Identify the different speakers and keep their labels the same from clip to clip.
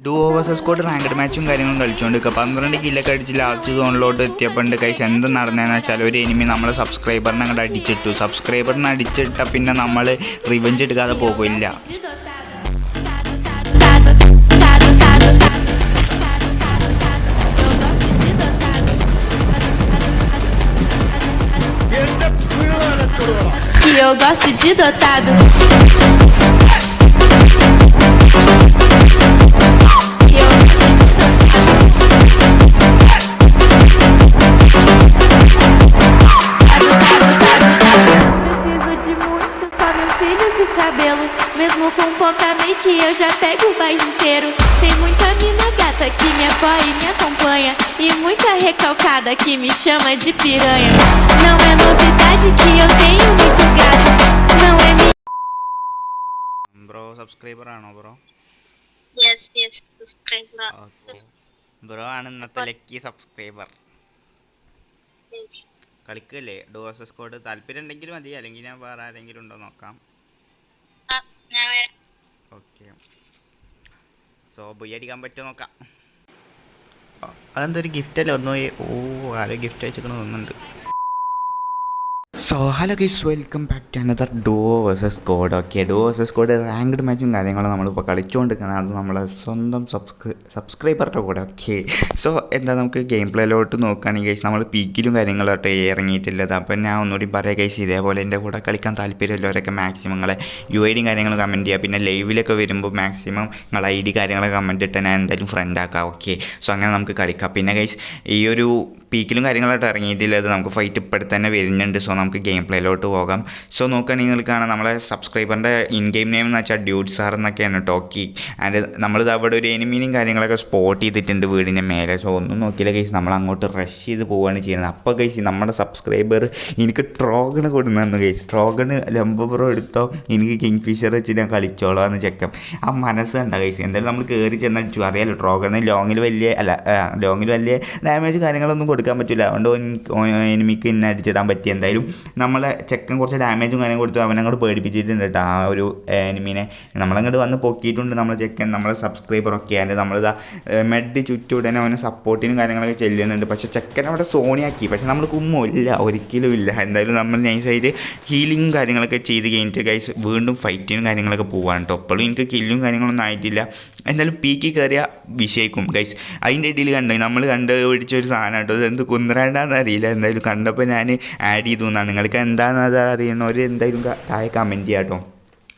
Speaker 1: Duo versus squad ranked മാച്ചും കാര്യങ്ങളും കളിച്ചുകൊണ്ട് നിൽക്കുക പന്ത്രണ്ട് കില്ലൊക്കെ അടിച്ച് ലാസ്റ്റ് സോണിലോട്ട് എത്തിയപ്പോണ്ട് കൈസ് എന്ത് നടന്നതെന്ന് വെച്ചാൽ ഒരു എനിമി നമ്മളെ സബ്സ്ക്രൈബറിനെ അങ്ങോട്ട് അടിച്ചിട്ടു. സബ്സ്ക്രൈബറിനെ അടിച്ചിട്ട പിന്നെ നമ്മൾ റിവഞ്ച് എടുക്കാതെ പോകില്ല
Speaker 2: eu gosto de dotado. Mesmo com pouca make, eu já pego o bairro inteiro. Tem muita mina gata que me apoia e me acompanha. E muita recalcada que me chama de piranha. Não é novidade que eu tenho muito gato. Não é minha.
Speaker 1: Bro subscriber ആണോ bro
Speaker 3: Yes, yes, subscribe.
Speaker 1: Okay bro ആണ് ഇന്നത്തെ lucky subscriber
Speaker 3: Yes.
Speaker 1: കളിക്കല്ലേ duo versus squad താല്പര്യം ഉണ്ടെങ്കിൽ മതി അല്ലെങ്കിൽ ഞാൻ വേറെ ആരെങ്കിലും ഉണ്ടോ നോക്കാം സോ ബുയ് അടിക്കാൻ പറ്റുമോ നോക്കാം. അതെന്തൊരു ഗിഫ്റ്റ് അല്ലേ ഒന്നുപോയി ഓ ആരോ ഗിഫ്റ്റ് അയച്ചിക്കണ തോന്നുന്നുണ്ട്. So hello guys welcome back to another duo versus squad okay duo versus squad ranked മാച്ചും കാര്യങ്ങളും നമ്മളിപ്പോൾ കളിച്ചുകൊണ്ടിരിക്കുന്നത് അത് നമ്മളെ സ്വന്തം സബ്സ്ക്രൈ സബ്സ്ക്രൈബറുടെ കൂടെ ഓക്കെ സോ എന്താ നമുക്ക് ഗെയിം പ്ലേയിലോട്ട് നോക്കുകയാണെങ്കിൽ ഗൈസ് നമ്മൾ പീക്കിലും കാര്യങ്ങളോട്ട് ഇറങ്ങിയിട്ടില്ലത് അപ്പം ഞാൻ ഒന്നുകൂടി പറയാം ഗൈസ് ഇതേപോലെ എന്റെ കൂടെ കളിക്കാൻ താല്പര്യമുള്ളവരൊക്കെ മാക്സിമം നിങ്ങളെ യു ഐ ഡിയും കാര്യങ്ങളും കമന്റ് ചെയ്യുക. പിന്നെ ലൈവിലൊക്കെ വരുമ്പോൾ മാക്സിമം നിങ്ങൾ ഐ ഡി കാര്യങ്ങളൊക്കെ കമന്റ് ഇട്ട് ഞാൻ എന്തായാലും ഫ്രണ്ട് ആക്കാം ഓക്കെ സോ അങ്ങനെ നമുക്ക് കളിക്കാം. പിന്നെ ഗൈസ് ഈ ഒരു പീക്കിലും കാര്യങ്ങളായിട്ട് ഇറങ്ങിയിട്ടില്ലത് നമുക്ക് ഫൈറ്റ് ഇപ്പോഴത്തെ തന്നെ വരുന്നുണ്ട്. സോ നമുക്ക് ഗെയിം പ്ലേയിലോട്ട് പോകാം. സോ നോക്കുകയാണെങ്കിൽ നിങ്ങൾ കാണാം നമ്മളെ സബ്സ്ക്രൈബറിന്റെ ഇൻ ഗെയിം നെയിം എന്ന് വെച്ചാൽ ഡ്യൂട്ട് സാർ എന്നൊക്കെയാണ് ടോക്കി ആൻഡ് നമ്മളിത് അവിടെ ഒരു എനിമീനും കാര്യങ്ങളൊക്കെ സ്പോട്ട് ചെയ്തിട്ടുണ്ട് വീടിന്റെ മേലെ. സോ ഒന്നും നോക്കിയില്ല കേസ് നമ്മൾ അങ്ങോട്ട് റഷ് ചെയ്ത് പോവുകയാണ് ചെയ്യുന്നത്. അപ്പോൾ കേസ് നമ്മുടെ സബ്സ്ക്രൈബർ എനിക്ക് ട്രോഗണ് കൊടുന്നു കേസ് ട്രോഗണ് ലംബപുറം എടുത്തോ? എനിക്ക് കിങ് ഫിഷർ വെച്ച് ഞാൻ കളിച്ചോളാം എന്ന് ചെക്കം ആ മനസ്സ് കണ്ട കേസ് എന്തായാലും നമ്മൾ കയറി ചെന്നടിച്ചു അറിയാലോ ട്രോഗണ് ലോങ്ങിൽ വലിയ അല്ല ലോങ്ങിൽ വലിയ ഡാമേജ് കാര്യങ്ങളൊന്നും കൊടുക്കാൻ പറ്റില്ല. അതുകൊണ്ട് എനിമിക്ക് ഇന്നെ അടിച്ചിടാൻ പറ്റി. എന്തായാലും നമ്മളെ ചെക്കൻ കുറച്ച് ഡാമേജും കാര്യം കൊടുത്തു. അവനങ്ങോട്ട് പേടിപ്പിച്ചിട്ടുണ്ട് കേട്ടോ ആ ഒരു എനിമീനെ. നമ്മളങ്ങോട്ട് വന്ന് പൊക്കിയിട്ടുണ്ട് നമ്മളെ ചെക്കൻ നമ്മളെ സബ്സ്ക്രൈബർ ഒക്കെ. ആയിട്ട് നമ്മളിതാ മെഡ് ചുറ്റുടനെ അവനെ സപ്പോർട്ടിനും കാര്യങ്ങളൊക്കെ ചെല്ലുന്നുണ്ട്. പക്ഷേ ചെക്കൻ അവിടെ സോണിയാക്കി. പക്ഷേ നമ്മൾ കുമ്മോ ഇല്ല ഒരിക്കലും ഇല്ല. എന്തായാലും നമ്മൾ നൈസായിട്ട് ഹീലിങ്ങും കാര്യങ്ങളൊക്കെ ചെയ്ത് കഴിഞ്ഞിട്ട് ഗൈസ് വീണ്ടും ഫൈറ്റിനും കാര്യങ്ങളൊക്കെ പോവാണ് കേട്ടോ അപ്പോഴും എനിക്ക് കില്ലും കാര്യങ്ങളൊന്നും ആയിട്ടില്ല. എന്തായാലും പീക്കി കയറിയ വിഷയക്കും ഗൈസ് അതിന്റെ ഇടയിൽ കണ്ടു നമ്മൾ കണ്ട് പിടിച്ച ഒരു സാധനം കേട്ടോ ഇത് എന്ത് കുന്നരാണ്ടാന്ന് അറിയില്ല. എന്തായാലും കണ്ടപ്പോൾ ഞാൻ ആഡ് ചെയ്തു എന്നാണ്. നിങ്ങൾക്ക് എന്താണെന്ന് അറിയണവർ എന്തായാലും താഴെ കമന്റ് ചെയ്യാം കേട്ടോ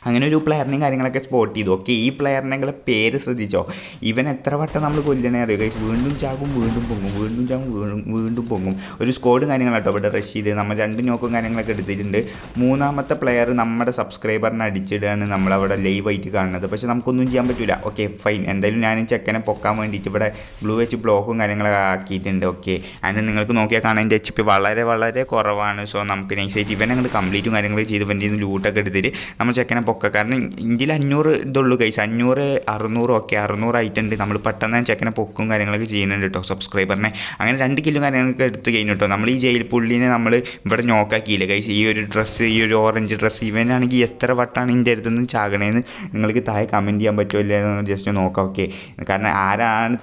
Speaker 1: അങ്ങനെ ഒരു പ്ലെയറിനെയും കാര്യങ്ങളൊക്കെ സ്പോട്ട് ചെയ്തു. ഓക്കെ ഈ പ്ലെയറിനെങ്കിലും പേര് ശ്രദ്ധിച്ചോ? ഇവൻ എത്ര വട്ടം നമ്മൾ കൊല്ലണേ അറിയോ? ഗൈസ് വീണ്ടും ചാകും വീണ്ടും പൊങ്ങും വീണ്ടും ചാകും വീണ്ടും വീണ്ടും പൊങ്ങും. ഒരു സ്കോഡും കാര്യങ്ങളാട്ടോ ഇവിടെ റഷ് ചെയ്ത് നമ്മൾ രണ്ട് നോക്കും കാര്യങ്ങളൊക്കെ എടുത്തിട്ടുണ്ട്. മൂന്നാമത്തെ പ്ലെയർ നമ്മുടെ സബ്സ്ക്രൈബറിനെ അടിച്ചിടുകയാണ് നമ്മളവിടെ ലൈവ് ആയിട്ട് കാണുന്നത്. പക്ഷേ നമുക്കൊന്നും ചെയ്യാൻ പറ്റില്ല ഓക്കെ ഫൈൻ എന്തായാലും ഞാൻ ചെക്കനെ പൊക്കാൻ വേണ്ടിയിട്ട് ഇവിടെ ബ്ലൂ വെച്ച് ബ്ലോക്കും കാര്യങ്ങളൊക്കെ ആക്കിയിട്ടുണ്ട്. ഓക്കെ അതിന് നിങ്ങൾക്ക് നോക്കിയാൽ കാണാൻ എന്റെ എച്ച് പി വളരെ വളരെ കുറവാണ്. സോ നമുക്ക് നൈസായിട്ട് ഇവൻ അങ്ങോട്ട് കംപ്ലീറ്റും കാര്യങ്ങളൊക്കെ ചെയ്ത് നിന്ന് ലൂട്ടൊക്കെ എടുത്തിട്ട് നമ്മൾ ചെക്കനെ പൊക്കുക കാരണം ഇന്ത്യയിൽ അഞ്ഞൂറ് ഇതുള്ളൂ കൈസ് അഞ്ഞൂറ് അറുന്നൂറ് ഒക്കെ. അറുന്നൂറായിട്ടുണ്ട് നമ്മൾ പെട്ടെന്ന് ചെക്കനെ പൊക്കും കാര്യങ്ങളൊക്കെ ചെയ്യുന്നുണ്ട് കേട്ടോ സബ്സ്ക്രൈബറിനെ അങ്ങനെ രണ്ട് കിലോ കാര്യങ്ങളൊക്കെ എടുത്ത് കഴിഞ്ഞു കേട്ടോ നമ്മൾ ഈ ജയിൽ പുള്ളിനെ നമ്മൾ ഇവിടെ നോക്കാക്കിയില്ല കൈസ് ഈ ഒരു ഡ്രസ്സ് ഈ ഒരു ഓറഞ്ച് ഡ്രസ്സ് ഇവനാണെങ്കിൽ എത്ര വട്ടാണ് ഇതിന്റെ അടുത്ത് നിന്ന് ചാകണേന്ന് നിങ്ങൾക്ക് താഴെ കമന്റ് ചെയ്യാൻ പറ്റുമോ എന്ന് ജസ്റ്റ് നോക്കാം ഓക്കെ കാരണം ആരാണ്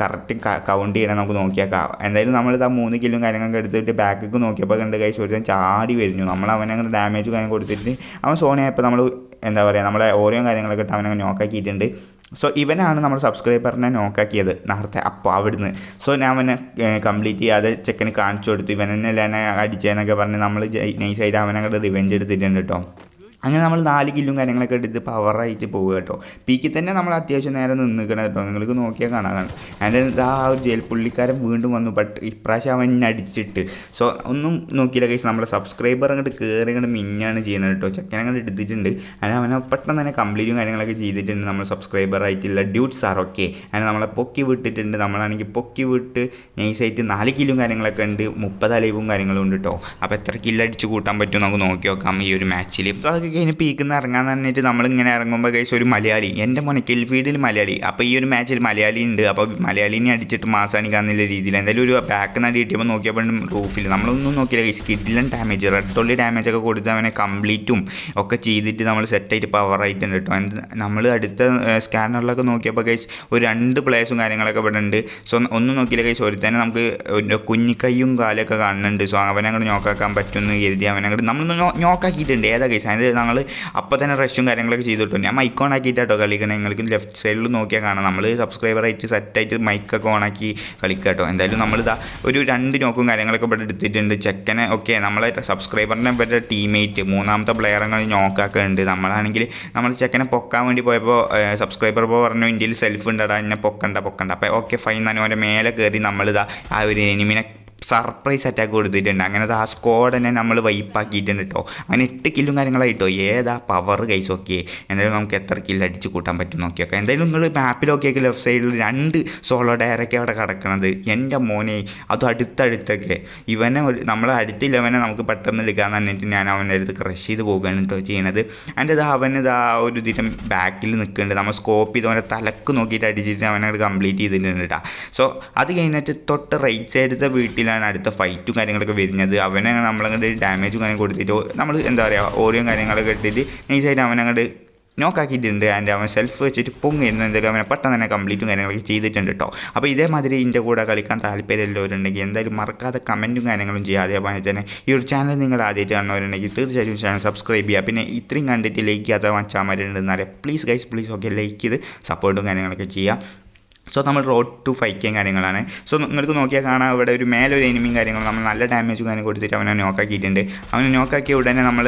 Speaker 1: കറക്റ്റ് കൗണ്ട് ചെയ്യണം നമുക്ക് നോക്കിയാക്കാം എന്തായാലും നമ്മൾ ആ മൂന്ന് കിലോ കാര്യങ്ങളൊക്കെ എടുത്തിട്ട് ബാക്കൊക്കെ നോക്കിയപ്പോൾ കണ്ട് കൈസ് ഒരു ചാടി വരുന്നു നമ്മൾ അവനങ്ങനെ ഡാമേജ് കാര്യം കൊടുത്തിട്ട് അവൻ സോണിയായപ്പോൾ നമ്മൾ എന്താ പറയുക നമ്മളെ ഓരോ കാര്യങ്ങളൊക്കെ ഇട്ട് അവനങ്ങ് നോക്കാക്കിയിട്ടുണ്ട് സോ ഇവനാണ് നമ്മൾ സബ്സ്ക്രൈബറിനെ നോക്കാക്കിയത് നേരത്തെ അപ്പോൾ അവിടുന്ന്. സോ ഞാൻ അവനെ കംപ്ലീറ്റ് ചെയ്യാതെ ചെക്കന് കാണിച്ചു കൊടുത്തു. ഇവനെന്നെ എന്നെ അടിച്ചതെന്നൊക്കെ പറഞ്ഞ് നമ്മൾ നൈസായിട്ട് അവനങ്ങോട്ട് റിവെഞ്ച് എടുത്തിട്ടുണ്ട് കേട്ടോ അങ്ങനെ നമ്മൾ നാല് കില്ലും കാര്യങ്ങളൊക്കെ എടുത്ത് പവറായിട്ട് പോവുക കേട്ടോ. പീക്കിൽ തന്നെ നമ്മൾ അത്യാവശ്യം നേരെ നിന്നിക്കണം കേട്ടോ. നിങ്ങൾക്ക് നോക്കിയാൽ കാണാൻ അതിന്റെ ആ ഒരു ജയിൽ പുള്ളിക്കാരൻ വീണ്ടും വന്നു ബട്ട് ഇപ്രാവശ്യം അവൻ അടിച്ചിട്ട്. സോ ഒന്നും നോക്കിയില്ല കഴിച്ച് നമ്മുടെ സബ്സ്ക്രൈബർ അങ്ങോട്ട് കയറി അങ്ങോട്ട് മിന്നാണ് ചെയ്യുന്നത് കേട്ടോ. ചെക്കൻ അങ്ങോട്ട് എടുത്തിട്ടുണ്ട്. അങ്ങനെ അവനെ പെട്ടെന്ന് തന്നെ കംപ്ലീറ്റും കാര്യങ്ങളൊക്കെ ചെയ്തിട്ടുണ്ട് നമ്മൾ സബ്സ്ക്രൈബർ ആയിട്ടുള്ള ഡ്യൂട്ട് സാർ ഓക്കെ അങ്ങനെ നമ്മളെ പൊക്കി വിട്ടിട്ടുണ്ട്. നമ്മളാണെങ്കിൽ പൊക്കി വിട്ട് നൈസായിട്ട് നാല് കില്ലും കാര്യങ്ങളൊക്കെ ഉണ്ട്. മുപ്പത് അലൈവും കാര്യങ്ങളും ഉണ്ട് കേട്ടോ. അപ്പോൾ എത്ര കില്ലടിച്ച് കൂട്ടാൻ പറ്റും നമുക്ക് നോക്കി നോക്കാം ഈ ഒരു മാച്ചിൽ അതൊക്കെ കഴിഞ്ഞ് പീക്കുന്ന ഇറങ്ങാൻ പറഞ്ഞിട്ട് നമ്മളിങ്ങനെ ഇറങ്ങുമ്പോൾ കൈസ് ഒരു മലയാളി. എന്റെ മോനെ കിൽഫീൽഡിൽ മലയാളി. അപ്പോൾ ഈ ഒരു മാച്ചിൽ മലയാളി ഉണ്ട് അപ്പോൾ മലയാളിനെ അടിച്ചിട്ട് മാസാണിക്കാന്നുള്ള രീതിയിൽ എന്തായാലും ഒരു ബാക്ക് നടി കിട്ടിയപ്പോൾ നോക്കിയപ്പോൾ റൂഫിൽ നമ്മളൊന്നും നോക്കിയില്ല കഴിച്ച് കിഡിലൻ ഡാമേജ് റെഡ് ഒള്ളി ഡാമേജ് ഒക്കെ കൊടുത്ത് അവനെ കംപ്ലീറ്റും ഒക്കെ ചെയ്തിട്ട് നമ്മൾ സെറ്റായിട്ട് പവർ ആയിട്ടുണ്ട് കേട്ടോ എന്ത് നമ്മൾ അടുത്ത സ്കാനറിലൊക്കെ നോക്കിയപ്പോൾ കഴിച്ച് ഒരു രണ്ട് പ്ലേസും കാര്യങ്ങളൊക്കെ ഇവിടെ ഉണ്ട് സോ ഒന്നും നോക്കിയില്ല കഴിച്ച് ഒരു തന്നെ നമുക്ക് കുഞ്ഞിക്കൈയും കാലൊക്കെ കാണുന്നുണ്ട്. സോ അവനെ അങ്ങോട്ട് നോക്കാക്കാൻ പറ്റുമെന്ന് കരുതി അവനെ അങ്ങോട്ട് നമ്മൾ നോക്കാക്കിയിട്ടുണ്ട് ഏതാ കേസ് അതിന് ഞങ്ങൾ അപ്പോൾ തന്നെ റഷും കാര്യങ്ങളൊക്കെ ചെയ്തിട്ടുണ്ട് ഞാൻ മൈക്ക് ഓൺ ആക്കിയിട്ടാട്ടോ കളിക്കുന്നത് നിങ്ങൾക്ക് ലെഫ്റ്റ് സൈഡിൽ നോക്കിയാൽ കാണാം. നമ്മൾ സബ്സ്ക്രൈബറായിട്ട് സെറ്റായിട്ട് മൈക്കൊക്കെ ഓൺ ആക്കി കളിക്കുക കേട്ടോ എന്തായാലും നമ്മൾ നമ്മളിതാ ഒരു രണ്ട് നോക്കും കാര്യങ്ങളൊക്കെ ഇവിടെ എടുത്തിട്ടുണ്ട്. ചെക്കനെ ഓക്കെ നമ്മളെ സബ്സ്ക്രൈബറിനെ ഇവരുടെ ടീമേറ്റ് മൂന്നാമത്തെ പ്ലെയർ അങ്ങനെ ഉണ്ട് നമ്മളാണെങ്കിൽ നമ്മൾ ചെക്കനെ പൊക്കാൻ വേണ്ടി പോയപ്പോൾ സബ്സ്ക്രൈബർ ഇപ്പോൾ പറഞ്ഞു ഇന്ത്യയിൽ സെൽഫ് ഉണ്ടടാ എന്നെ പൊക്കണ്ട പൊക്കണ്ട. അപ്പോൾ ഓക്കെ ഫൈൻ തന്നെ അവന്റെ മേലെ കയറി നമ്മളിതാ ആ ഒരു എനിമിനെ സർപ്രൈസ് അറ്റാക്ക് കൊടുത്തിട്ടുണ്ട്. അങ്ങനത്തെ ആ സ്ക്വാഡ് നമ്മൾ വൈപ്പാക്കിയിട്ടുണ്ട് കേട്ടോ അങ്ങനെ എട്ട് കില്ലും കാര്യങ്ങളായിട്ടോ ഏതാ പവർ കൈസ് ഓക്കെ എന്തായാലും നമുക്ക് എത്ര കില്ല് അടിച്ച് കൂട്ടാൻ പറ്റും നോക്കിയൊക്കെ. എന്തായാലും നിങ്ങൾ മാപ്പിലൊക്കെ ലെഫ്റ്റ് സൈഡിൽ രണ്ട് സോളോ ഡയറൊക്കെ അവിടെ കിടക്കണത്. എന്റെ മോനെ അതും അടുത്തടുത്തൊക്കെ. ഇവനെ ഒരു നമ്മൾ അടുത്തില്ല അവനെ നമുക്ക് പെട്ടെന്ന് എടുക്കാൻ തന്നിട്ട് ഞാൻ അവന്റെ അടുത്ത് ക്രഷ് ചെയ്ത് പോകുകയാണ് കേട്ടോ ചെയ്യണത്. അതിന്റെ ഇതാ അവന് ഇതാ ഒരു ഇതിന്റെ ബാക്കിൽ നിൽക്കുന്നുണ്ട് നമ്മൾ സ്കോപ്പ് ചെയ്ത് അവന്റെ തലക്ക് നോക്കിയിട്ട് അടിച്ചിട്ട് അവനെ കംപ്ലീറ്റ് ചെയ്തിട്ടുണ്ട് കേട്ടോ സോ അത് കഴിഞ്ഞിട്ട് തൊട്ട് റൈറ്റ് സൈഡത്തെ വീട്ടിലാണ് അടുത്ത ഫൈറ്റും കാര്യങ്ങളൊക്കെ വരുന്നത്. അവനെ നമ്മളങ്ങോട്ട് ഡാമേജും കാര്യം കൊടുത്തിട്ട് നമ്മൾ എന്താ പറയുക ഓരോ കാര്യങ്ങളൊക്കെ ഇട്ടിട്ട് നൈസായിട്ട് അവനങ്ങോട്ട് നോക്കാക്കിയിട്ടുണ്ട് ആൻഡ് അവൻ സെൽഫ് വെച്ചിട്ട് പൊങ്ങിയിരുന്നു എന്തായാലും അവനെ പെട്ടെന്ന് തന്നെ കംപ്ലീറ്റും കാര്യങ്ങളൊക്കെ ചെയ്തിട്ടുണ്ട് കേട്ടോ അപ്പോൾ ഇതേമാതിരി ഇതിന്റെ കൂടെ കളിക്കാൻ താല്പര്യമുള്ളവരുണ്ടെങ്കിൽ എന്തായാലും മറക്കാതെ കമന്റും കാര്യങ്ങളും ചെയ്യുക. അതേപോലെ തന്നെ ഈ ഒരു ചാനൽ നിങ്ങൾ ആദ്യമായിട്ട് കാണുന്നവരുണ്ടെങ്കിൽ തീർച്ചയായും ചാനൽ സബ്സ്ക്രൈബ് ചെയ്യുക. പിന്നെ ഇത്രയും കണ്ടിട്ട് ലൈക്ക് ചെയ്യാത്ത വാച്ചാമാരുണ്ടെന്നാലേ please guys please okay like ചെയ്ത് സപ്പോർട്ടും കാര്യങ്ങളൊക്കെ ചെയ്യുക. സോ നമ്മൾ റോഡ് ടു കെയും കാര്യങ്ങളാണ്. സോ നിങ്ങൾക്ക് നോക്കിയാൽ കാണാം ഇവിടെ ഒരു മേലൊരു എനിമിയും കാര്യങ്ങളും നമ്മൾ നല്ല ഡാമേജും കാര്യം കൊടുത്തിട്ട് അവനെ നോക്കാക്കിയിട്ടുണ്ട് അവനെ നോക്കാക്കിയ ഉടനെ നമ്മൾ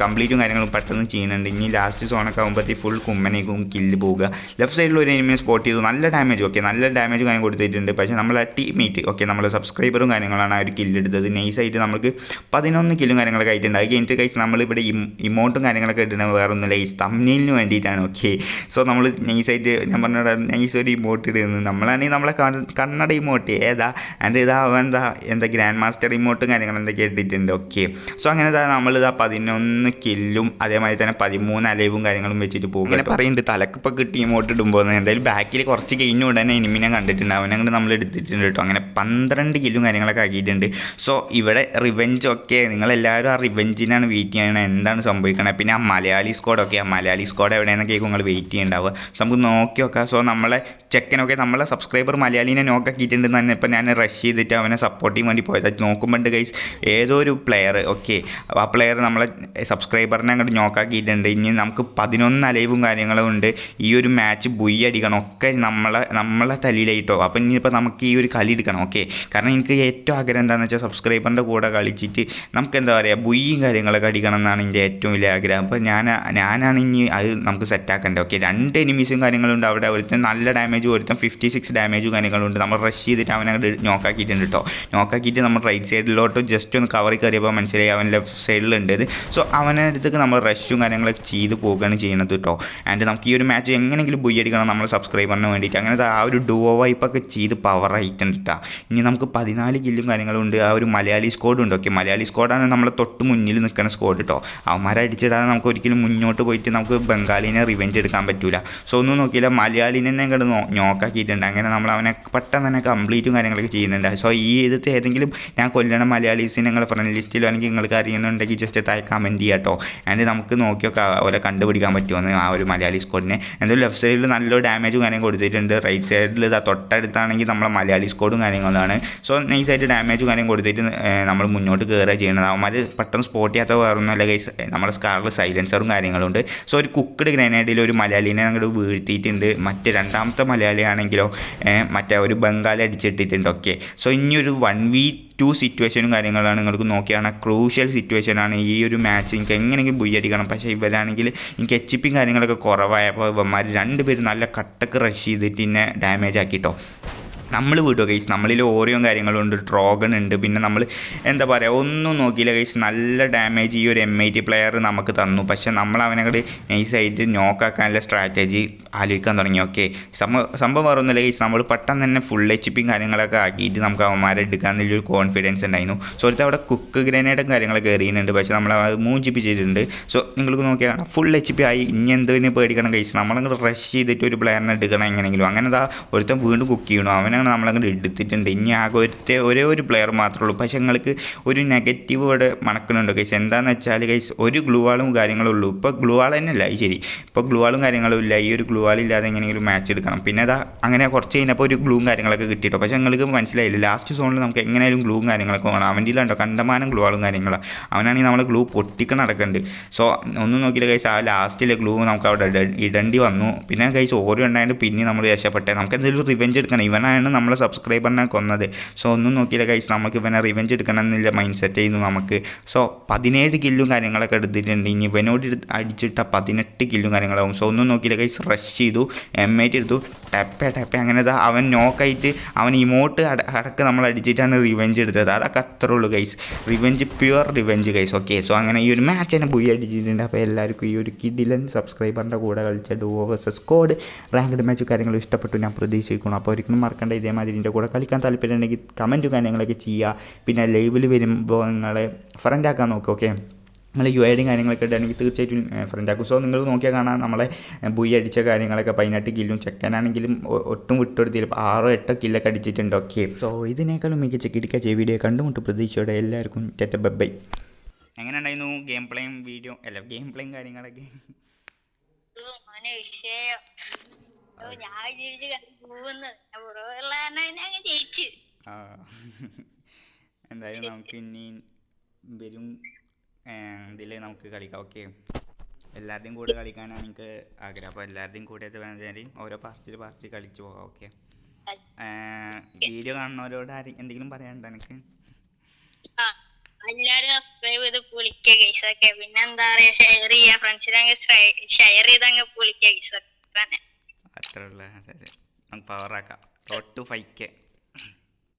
Speaker 1: കംപ്ലീറ്റും കാര്യങ്ങളും പെട്ടെന്ന് ചെയ്യുന്നുണ്ട്. ഇനി ലാസ്റ്റ് സോണൊക്കെ ആകുമ്പോഴത്തേക്ക് ഫുൾ കുമ്മനേക്കും കില്ല് പോവുക. ലെഫ്റ്റ് സൈഡിൽ ഒരു എനിമിയെ സ്പോട്ട് ചെയ്തു. നല്ല ഡാമേജ് ഓക്കെ നല്ല ഡാമേജ് കാര്യം കൊടുത്തിട്ടുണ്ട്. പക്ഷേ നമ്മൾ ടീമേറ്റ് ഓക്കെ നമ്മൾ സബ്സ്ക്രൈബറും കാര്യങ്ങളാണ് ആ ഒരു കില്ലെടുത്തത് നൈസായിട്ട് നമുക്ക് പതിനൊന്ന് കില്ലും കാര്യങ്ങളൊക്കെ ആയിട്ടുണ്ട്. അത് കഴിഞ്ഞിട്ട് കഴിച്ച് നമ്മളിവിടെ ഇമൗണ്ടും കാര്യങ്ങളൊക്കെ ഇടുന്നത് വേറെ ഒന്നുമില്ല ഈ തമ്മിലിന് വേണ്ടിയിട്ടാണ് ഓക്കെ സോ നമ്മൾ നൈസായിട്ട് ഞാൻ പറഞ്ഞ നൈസ് ഒരു ഇമോട്ട് നിന്ന് നമ്മളാണെങ്കിൽ നമ്മളെ കണ്ണട ഇമോട്ട് ഏതാ? എന്റെ ഇതാ അവൻ എന്താ എന്താ ഗ്രാൻഡ് മാസ്റ്റർ ഇമോട്ടും കാര്യങ്ങൾ എന്തൊക്കെ ഇട്ടിട്ടുണ്ട്. ഓക്കെ സോ അങ്ങനെ ഇതാ നമ്മളിതാ പതിനൊന്ന് കില്ലും അതേമാതിരി തന്നെ പതിമൂന്ന് അലൈവും കാര്യങ്ങളും വെച്ചിട്ട് പോകും അങ്ങനെ പറയുന്നുണ്ട് തലക്കിപ്പോൾ കിട്ടി ഇമോട്ട് ഇടുമ്പോൾ എന്തായാലും ബാക്കിൽ കുറച്ച് കഴിഞ്ഞ ഉടനെ എനിമിനെ കണ്ടിട്ടുണ്ട്. അവനങ്ങോട്ട് നമ്മൾ എടുത്തിട്ടുണ്ട് കേട്ടോ. അങ്ങനെ പന്ത്രണ്ട് കില്ലും കാര്യങ്ങളൊക്കെ ആക്കിയിട്ടുണ്ട്. സോ ഇവിടെ റിവെഞ്ച് ഒക്കെ. നിങ്ങളെല്ലാവരും ആ റിവെഞ്ചിനാണ് വെയിറ്റ് ചെയ്യണത് എന്താണ് സംഭവിക്കണത് പിന്നെ ആ മലയാളി സ്ക്വാഡൊക്കെ ആ മലയാളി സ്ക്വാഡ് എവിടെയെന്നൊക്കെ നിങ്ങൾ വെയിറ്റ് ചെയ്യുന്നുണ്ടാവുക സോ നമുക്ക് നോക്കി നോക്കാം സോ നമ്മളെ ചെക്കനൊക്കെ നമ്മളെ സബ്സ്ക്രൈബർ മലയാളീനെ നോക്കാക്കിയിട്ടുണ്ടെന്ന് തന്നെ ഇപ്പം ഞാൻ റഷ് ചെയ്തിട്ട് അവനെ സപ്പോർട്ട് ചെയ്യാൻ വേണ്ടി പോയത്. നോക്കുമ്പോണ്ട് ഗൈസ് ഏതോ ഒരു പ്ലെയർ ഓക്കെ ആ പ്ലെയർ നമ്മളെ സബ്സ്ക്രൈബറിനെ അങ്ങോട്ട് നോക്കാക്കിയിട്ടുണ്ട് ഇനി നമുക്ക് പതിനൊന്ന് അലൈവും കാര്യങ്ങളും ഉണ്ട്. ഈ ഒരു മാച്ച് ബുയ് അടിക്കണം. ഒക്കെ നമ്മളെ നമ്മളെ തലയിലായിട്ടോ. അപ്പം ഇനിയിപ്പോൾ നമുക്ക് ഈ ഒരു കളി എടുക്കണം ഓക്കെ കാരണം എനിക്ക് ഏറ്റവും ആഗ്രഹം എന്താണെന്ന് വെച്ചാൽ സബ്സ്ക്രൈബറിന്റെ കൂടെ കളിച്ചിട്ട് നമുക്ക് എന്താ പറയുക ബുയ്യും കാര്യങ്ങളൊക്കെ അടിക്കണം എന്നാണ് എന്റെ ഏറ്റവും വലിയ ആഗ്രഹം. അപ്പോൾ ഞാൻ ഞാനാണ് ഇനി അത് നമുക്ക് സെറ്റാക്കേണ്ടത് ഓക്കെ രണ്ട് എനിമീസും കാര്യങ്ങളുണ്ട് അവിടെ. ഒരുത്തൻ നല്ല ഡാമേജ് ഒരുത്തൻ ഫിഫ്റ്റി സിക്സ് ഡാമേജ് കാര്യങ്ങളുണ്ട് നമ്മൾ റഷ് ചെയ്തിട്ട് അവനെ അങ്ങോട്ട് നോക്കാക്കിയിട്ടുണ്ട് കേട്ടോ നോക്കാക്കിയിട്ട് നമ്മൾ റൈറ്റ് സൈഡിലോട്ട് ജസ്റ്റ് ഒന്ന് കവറിൽ കയറിയപ്പോൾ മനസ്സിലായി അവൻ ലെഫ്റ്റ് സൈഡിലുണ്ട് സോ അവനെ അടുത്തേക്ക് നമ്മൾ റഷും കാര്യങ്ങളൊക്കെ ചെയ്ത് പോകുകയാണ് ചെയ്യുന്നത് കേട്ടോ ആൻഡ് നമുക്ക് ഈ ഒരു മാച്ച് എങ്ങനെയെങ്കിലും ബുയ് അടിക്കണം നമ്മൾ സബ്സ്ക്രൈബറിന് വേണ്ടിയിട്ട്. അങ്ങനത്തെ ആ ഒരു ഡുവോ വൈപ്പൊക്കെ ചെയ്ത് പവർ ആയിട്ടുണ്ട് കേട്ടോ ഇനി നമുക്ക് പതിനാല് കില്ലും കാര്യങ്ങളും ഉണ്ട്. ആ ഒരു മലയാളി സ്ക്വാഡ് ഉണ്ട് ഓക്കെ. മലയാളി സ്ക്വാഡാണ് നമ്മളെ തൊട്ട് മുന്നിൽ നിൽക്കുന്ന സ്ക്വാഡ് കേട്ടോ അവന്മാരെ അടിച്ചിടാതെ നമുക്ക് ഒരിക്കലും മുന്നോട്ട് പോയിട്ട് നമുക്ക് ബംഗാളിനെ റിവെഞ്ച് എടുക്കാൻ പറ്റൂല. സോ ഒന്നും നോക്കിയില്ല. മലയാളിനെ നോ നോക്കാക്കിയിട്ടുണ്ട് അങ്ങനെ നമ്മൾ അവനെ പെട്ടെന്ന് തന്നെ കംപ്ലീറ്റും കാര്യങ്ങളൊക്കെ ചെയ്യുന്നുണ്ട്. സോ ഈ ഇതിൽ ഏതെങ്കിലും ഞാൻ കൊല്ലണ മലയാളീസ് നിങ്ങളുടെ ഫ്രണ്ട് ലിസ്റ്റിലോ അല്ലെങ്കിൽ നിങ്ങൾക്ക് അറിയുന്നുണ്ടെങ്കിൽ ജസ്റ്റ് താഴെ കമന്റ് ചെയ്യാട്ടോ ആൻഡ് നമുക്ക് നോക്കിയൊക്കെ അവരെ കണ്ടുപിടിക്കാൻ പറ്റുമെന്ന് ആ ഒരു മലയാളി സ്കോഡിനെ എന്തായാലും ലെഫ്റ്റ് സൈഡിൽ നല്ലൊരു ഡാമേജും കാര്യം കൊടുത്തിട്ടുണ്ട്. റൈറ്റ് സൈഡിൽ ഇതാ തൊട്ടടുത്താണെങ്കിൽ നമ്മളെ മലയാളി സ്കോഡും കാര്യങ്ങളാണ്. സോ നൈസായിട്ട് ഡാമേജും കാര്യം കൊടുത്തിട്ട് നമ്മൾ മുന്നോട്ട് കയറുക ചെയ്യണത്. അവന്മാർ പെട്ടെന്ന് സ്പോട്ട് ചെയ്യാത്ത വേറൊന്നുമല്ല ഗൈസ് നമ്മുടെ സ്കാറിൽ സൈലൻസറും കാര്യങ്ങളുണ്ട് സോ ഒരു കുക്കഡ് ഗ്രനേഡിൽ ഒരു മലയാളീനെ അങ്ങോട്ട് വീഴ്ത്തിയിട്ടുണ്ട്. മറ്റ് രണ്ടാമത്തെ മലയാളിയാണെങ്കിലോ മറ്റേ ഒരു ബംഗാളി അടിച്ചിട്ടിട്ടുണ്ട് ഓക്കെ സോ ഇനിയൊരു വൺ വീക്ക് ടു സിറ്റുവേഷനും കാര്യങ്ങളാണ് നിങ്ങൾക്ക് നോക്കിയാണ് ക്രൂഷ്യൽ സിറ്റുവേഷൻ ആണ് ഈ ഒരു മാച്ച് എനിക്ക് എങ്ങനെയെങ്കിലും ബുയ്യടിക്കണം പക്ഷേ ഇവരാണെങ്കിൽ എനിക്ക് എച്ച് പിയും കാര്യങ്ങളൊക്കെ കുറവായപ്പോൾ ഇവന്മാർ രണ്ടുപേരും നല്ല കട്ടക്ക് റഷ് ചെയ്തിട്ട് എന്നെ ഡാമേജ് ആക്കിട്ടോ. നമ്മൾ വിടുക ഗൈസ് നമ്മളിൽ ഓരോ കാര്യങ്ങളുണ്ട് ഡ്രോഗൺ ഉണ്ട്. പിന്നെ നമ്മൾ എന്താ പറയുക ഒന്നും നോക്കിയില്ല ഗൈസ് നല്ല ഡാമേജ് ഈ ഒരു എം ഐ ടി പ്ലെയർ നമുക്ക് തന്നു. പക്ഷെ നമ്മൾ അവനങ്ങോട് നൈസായിട്ട് നോക്കാക്കാനുള്ള സ്ട്രാറ്റജി ആലോചിക്കാൻ തുടങ്ങി. ഓക്കെ സംഭവം ഒന്നുമില്ല ഗൈസ് നമ്മൾ പെട്ടെന്ന് തന്നെ ഫുൾ എച്ച് പിയും കാര്യങ്ങളൊക്കെ ആക്കിയിട്ട് നമുക്ക് അവന്മാരെ എടുക്കാൻ ഒരു കോൺഫിഡൻസ് ഉണ്ടായിരുന്നു. സോ അടുത്ത് അവിടെ കുക്ക് ഗ്രനേഡും കാര്യങ്ങളൊക്കെ എറിയുന്നുണ്ട്. പക്ഷേ നമ്മൾ മൂഞ്ചിപ്പിച്ചിട്ടുണ്ട് സോ നിങ്ങൾക്ക് നോക്കിയാൽ ഫുൾ എച്ച് പി ആയി. ഇനി എന്തിനു പേടിക്കണം ഗൈസ് നമ്മളങ്ങോട്ട് റഷ് ചെയ്തിട്ട് ഒരു പ്ലെയറിനെ എടുക്കണം എങ്ങനെയെങ്കിലും. അങ്ങനെ ദാ ഒരുത്തൻ വീണ്ടും കുക്ക് ചെയ്യണം അവനാണ് നമ്മളങ്ങോട്ട് എടുത്തിട്ടുണ്ട്. ഇനി ആകെ ഒരുത്തെ ഒരേ ഒരു പ്ലെയർ മാത്രമേ ഉള്ളൂ. പക്ഷേ നിങ്ങൾക്ക് ഒരു നെഗറ്റീവ് ഇവിടെ മണക്കുന്നുണ്ട്. കൈസ് എന്താണെന്ന് വെച്ചാൽ കൈസ് ഒരു ഗ്ലൂവാളും കാര്യങ്ങളും ഉള്ളൂ. ഇപ്പോൾ ഗ്ലൂവാൾ തന്നെ അല്ല ശരി. ഇപ്പോൾ ഗ്ലൂവാളും കാര്യങ്ങളും ഇല്ല. ഈ ഒരു ഗ്ലൂവാൾ ഇല്ലാതെ എങ്ങനെയെങ്കിലും മാച്ച് എടുക്കണം. പിന്നെ അതാ അങ്ങനെ കുറച്ച് കഴിഞ്ഞപ്പോൾ ഒരു ഗ്ലൂവും കാര്യങ്ങളൊക്കെ കിട്ടിയിട്ടോ പക്ഷേ നിങ്ങൾക്ക് മനസ്സിലായില്ല ലാസ്റ്റ് സോണിൽ നമുക്ക് എങ്ങനെയും ഗ്ലൂവും കാര്യങ്ങളൊക്കെ വേണം. അവന്റെ ഉണ്ടോ കണ്ടമാനം ഗ്ലൂവാളും കാര്യങ്ങളും. കാര്യങ്ങളാണ് അവനാണെങ്കിൽ നമ്മൾ ഗ്ലൂ പൊട്ടിക്ക് നടക്കുന്നുണ്ട് സോ ഒന്നും നോക്കിയില്ല കൈസ് ആ ലാസ്റ്റിലെ ഗ്ലൂ നമുക്ക് അവിടെ ഇട- ഇടേണ്ടി വന്നു. പിന്നെ കൈസ് ഓരോ ഉണ്ടായിട്ട് പിന്നെ നമ്മൾ രക്ഷപ്പെട്ടെ. നമുക്ക് എന്തെങ്കിലും റിവെഞ്ച് എടുക്കണം. ഇവനാണ് നമ്മളെ സബ്സ്ക്രൈബറിനെ കൊന്നത്. സോ ഒന്നും നോക്കിയില്ല കൈസ് നമുക്ക് ഇവനെ റിവെഞ്ച് എടുക്കണം എന്നില്ല മൈൻഡ് സെറ്റ് ചെയ്യുന്നു നമുക്ക്. സോ പതിനേഴ് കില്ലും കാര്യങ്ങളൊക്കെ എടുത്തിട്ടുണ്ട്. ഇനി ഇവനോട് അടിച്ചിട്ട പതിനെട്ട് കില്ലും കാര്യങ്ങളാവും. സോ ഒന്നും നോക്കിയില്ല കൈസ് റഷ് ചെയ്തു എം എയ്റ്റ് എടുത്തു ടപ്പ ടപ്പ അങ്ങനെ അവൻ നോക്കായിട്ട് അവൻ ഇമോട്ട് അട അടക്കം നമ്മൾ അടിച്ചിട്ടാണ് റിവെഞ്ച് എടുത്തത്. അതൊക്കെ അത്രേ ഉള്ളൂ guys revenge pure revenge guys okay so അങ്ങനെ ഈ ഒരു മാച്ച് തന്നെ പോയി അടിച്ചിട്ടുണ്ട്. അപ്പോൾ എല്ലാവർക്കും ഈ ഒരു കിഡിലൻ സബ്സ്ക്രൈബറിന്റെ കൂടെ കളിച്ച duo versus squad ranked match കാര്യങ്ങൾ ഇഷ്ടപ്പെട്ടു. ഞാൻ പ്രതീക്ഷിക്കുന്നു. അപ്പോൾ ഒരിക്കലും മറക്കേണ്ട ഇതേമാതിരി എന്റെ കൂടെ കളിക്കാൻ താല്പര്യമുണ്ടെങ്കിൽ കമന്റും കാര്യങ്ങളൊക്കെ ചെയ്യുക. പിന്നെ ലൈവിൽ വരുമ്പോൾ നിങ്ങളെ ഫ്രണ്ട് ആക്കാൻ നോക്കുക ഓക്കെ നിങ്ങൾ യു ഐ ഡിയും കാര്യങ്ങളൊക്കെ ഇടുകയാണെങ്കിൽ തീർച്ചയായിട്ടും ഫ്രണ്ട് ആക്കും. സോ നിങ്ങൾ നോക്കിയാൽ കാണാം നമ്മളെ ബുയി അടിച്ച കാര്യങ്ങളൊക്കെ പതിനെട്ട് കില്ലും ചെക്കനാണെങ്കിലും ഒട്ടും വിട്ടുകൊടുത്തില്ല ഇപ്പോൾ ആറോ എട്ടോ കില്ലൊക്കെ അടിച്ചിട്ടുണ്ട് ഓക്കെ സോ ഇതിനേക്കാളും മികച്ച കിടക്കാച്ച വീഡിയോ കണ്ടുമുട്ട് പ്രതീക്ഷയോടെ എല്ലാവർക്കും ടെറ്റ ബൈ എങ്ങനെ ഉണ്ടായിരുന്നു ഗെയിം പ്ലേയും വീഡിയോ അല്ല ഗെയിം പ്ലേയും കാര്യങ്ങളൊക്കെ?
Speaker 3: വിഷയം. ഞാൻ കാരണം അങ്ങ് ജയിച്ചു.
Speaker 1: ആ. എന്തായാലും നമുക്ക് ഇനി വരും. ഇതിൽ നമുക്ക് കളിക്കാം. ഓക്കെ. എല്ലാവരുടെയും കൂടെ കളിക്കാനാണ് എനിക്ക് ആഗ്രഹം. അപ്പോൾ എല്ലാവരുടെയും കൂടെ വേണമെങ്കിൽ ഓരോ പാർട്ടിയിൽ പാർട്ടി കളിച്ചു പോകാം. ഓക്കെ. വീഡിയോ കാണുന്നവരോട് ആരും എന്തെങ്കിലും പറയാനുണ്ടോ എനിക്ക്?
Speaker 3: എല്ലാരും സബ്സ്ക്രൈബ് ചെയ്ത് പൊളിക്കുക ഗൈസ് ഒക്കെ. പിന്നെ എന്താ പറയാ ഷെയർ ചെയ്യാ. ഫ്രണ്ട്സിനെ ഷെയർ ചെയ്ത് അങ്ങ് പൊളിക്കുക ഗൈസ് തന്നെ
Speaker 1: അത്രേ ഉള്ളൂ. അതെ അതെ. നമുക്ക് പവറാക്കാം റോഡ് ടു ഫൈവ് കെ